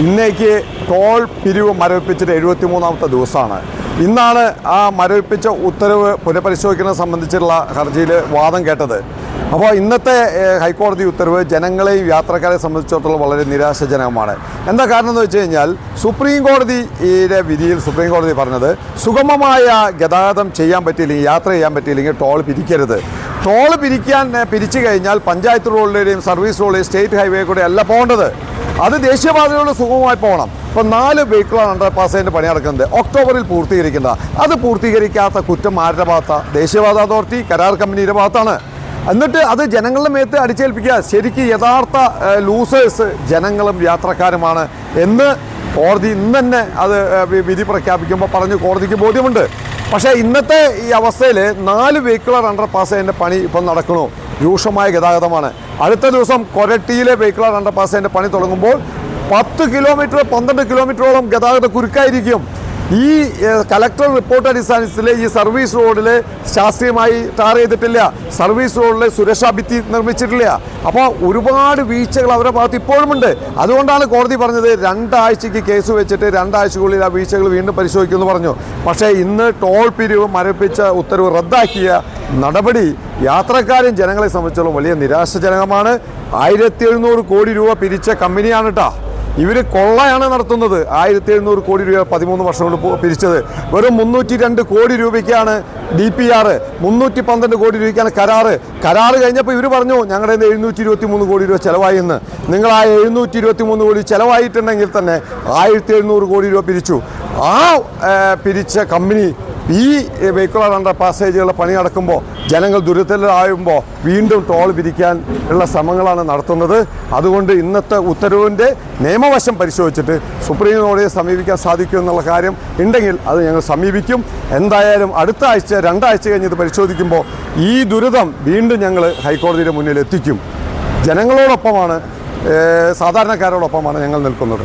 ഇന്നേക്ക് ടോൾ പിരിവ് മരവിപ്പിച്ചിട്ട് എഴുപത്തി മൂന്നാമത്തെ ദിവസമാണ്. ഇന്നാണ് ആ മരവിപ്പിച്ച ഉത്തരവ് പുനഃപരിശോധിക്കുന്നത് സംബന്ധിച്ചുള്ള ഹർജിയിൽ വാദം കേട്ടത്. അപ്പോൾ ഇന്നത്തെ ഹൈക്കോടതി ഉത്തരവ് ജനങ്ങളെയും യാത്രക്കാരെ സംബന്ധിച്ചിടത്തോളം വളരെ നിരാശാജനകമാണ്. എന്താ കാരണം എന്ന് വെച്ച് കഴിഞ്ഞാൽ സുപ്രീം കോടതിയുടെ വിധിയിൽ സുപ്രീം കോടതി പറഞ്ഞത് സുഗമമായ ഗതാഗതം ചെയ്യാൻ പറ്റിയില്ലെങ്കിൽ യാത്ര ചെയ്യാൻ പറ്റിയില്ലെങ്കിൽ ടോൾ പിരിക്കരുത്. ടോൾ പിരിക്കാൻ പിരിച്ചു കഴിഞ്ഞാൽ പഞ്ചായത്ത് റോഡിലൂടെയും സർവീസ് റോഡിലെയും സ്റ്റേറ്റ് ഹൈവേ കൂടെ അല്ല പോകേണ്ടത്. അത് ദേശീയപാതയിലൂടെ സുഗമമായി പോകണം. ഇപ്പം നാല് വെഹിക്കിളാണ് അണ്ടർ പാസേജിന്റെ പണി നടക്കുന്നത്. ഒക്ടോബറിൽ പൂർത്തീകരിക്കേണ്ട അത് പൂർത്തീകരിക്കാത്ത കുറ്റം ആരുടെ ഭാഗത്താണ് ദേശീയപാത അതോറിറ്റി കരാർ കമ്പനിയുടെ ഭാഗത്താണ്. എന്നിട്ട് അത് ജനങ്ങളുടെ മേത്ത് അടിച്ചേൽപ്പിക്കുക. ശരിക്കും യഥാർത്ഥ ലൂസേഴ്സ് ജനങ്ങളും യാത്രക്കാരുമാണ് എന്ന് കോടതി ഇന്ന് തന്നെ അത് വിധി പ്രഖ്യാപിക്കുമ്പോൾ പറഞ്ഞു കോടതിക്ക് ബോധ്യമുണ്ട്. പക്ഷേ ഇന്നത്തെ ഈ അവസ്ഥയിൽ നാല് വെഹിക്കിളർ അണ്ടർ പാസേജിന്റെ പണി ഇപ്പം നടക്കണു. രൂക്ഷമായ ഗതാഗതമാണ്. അടുത്ത ദിവസം കൊരട്ടിയിലെ വെഹിക്കിളർ അണ്ടർ പാസിന്റെ പണി തുടങ്ങുമ്പോൾ പത്ത് കിലോമീറ്റർ പന്ത്രണ്ട് കിലോമീറ്ററോളം ഗതാഗത കുരുക്കായിരിക്കും. ഈ കലക്ടർ റിപ്പോർട്ട് അടിസ്ഥാനത്തിൽ ഈ സർവീസ് റോഡിൽ ശാസ്ത്രീയമായി ടാർ ചെയ്തിട്ടില്ല. സർവീസ് റോഡിലെ സുരക്ഷാ ഭിത്തി നിർമ്മിച്ചിട്ടില്ല. അപ്പോൾ ഒരുപാട് വീഴ്ചകൾ അവരുടെ ഭാഗത്ത് ഇപ്പോഴുമുണ്ട്. അതുകൊണ്ടാണ് കോടതി പറഞ്ഞത് രണ്ടാഴ്ചയ്ക്ക് കേസ് വെച്ചിട്ട് രണ്ടാഴ്ചക്കുള്ളിൽ ആ വീഴ്ചകൾ വീണ്ടും പരിശോധിക്കുമെന്ന് പറഞ്ഞു. പക്ഷേ ഇന്ന് ടോൾ പിരിവ് മരപ്പിച്ച ഉത്തരവ് റദ്ദാക്കിയ നടപടി യാത്രക്കാരും ജനങ്ങളെ സംബന്ധിച്ചോളം വലിയ നിരാശജനകമാണ്. ആയിരത്തി എഴുന്നൂറ് കോടി രൂപ പിരിച്ച കമ്പനിയാണ് കേട്ടോ ഇവർ കൊള്ളയാണ് നടത്തുന്നത്. ആയിരത്തി എഴുന്നൂറ് കോടി രൂപ പതിമൂന്ന് വർഷം കൊണ്ട് പിരിച്ചത്. വെറും മുന്നൂറ്റി രണ്ട് കോടി രൂപയ്ക്കാണ് ഡി പി ആർ മുന്നൂറ്റി പന്ത്രണ്ട് കോടി രൂപയ്ക്കാണ് കരാറ് കരാർ കഴിഞ്ഞപ്പോൾ ഇവർ പറഞ്ഞു ഞങ്ങളുടെ കയ്യിൽ എഴുന്നൂറ്റി ഇരുപത്തി മൂന്ന് കോടി രൂപ ചിലവായി എന്ന് നിങ്ങൾ ആ എഴുന്നൂറ്റി ഇരുപത്തി മൂന്ന് കോടി ചിലവായിട്ടുണ്ടെങ്കിൽ തന്നെ ആയിരത്തി എഴുന്നൂറ് കോടി രൂപ പിരിച്ചു. ആ പിരിച്ച കമ്പനി ഈ വെഹിക്കുലർ അണ്ടർ പാസേജുകളുടെ പണി നടക്കുമ്പോൾ ജനങ്ങൾ ദുരിതത്തിലാകുമ്പോൾ വീണ്ടും ടോൾ പിരിക്കാൻ ഉള്ള ശ്രമങ്ങളാണ് നടത്തുന്നത്. അതുകൊണ്ട് ഇന്നത്തെ ഉത്തരവിന്റെ നിയമവശം പരിശോധിച്ചിട്ട് സുപ്രീം കോടതിയെ സമീപിക്കാൻ സാധിക്കും എന്നുള്ള കാര്യം ഉണ്ടെങ്കിൽ അത് ഞങ്ങൾ സമീപിക്കും. എന്തായാലും അടുത്ത ആഴ്ച രണ്ടാഴ്ച കഴിഞ്ഞ് ഇത് പരിശോധിക്കുമ്പോൾ ഈ ദുരിതം വീണ്ടും ഞങ്ങൾ ഹൈക്കോടതിയുടെ മുന്നിൽ എത്തിക്കും. ജനങ്ങളോടൊപ്പമാണ് സാധാരണക്കാരോടൊപ്പമാണ് ഞങ്ങൾ നിൽക്കുന്നത്.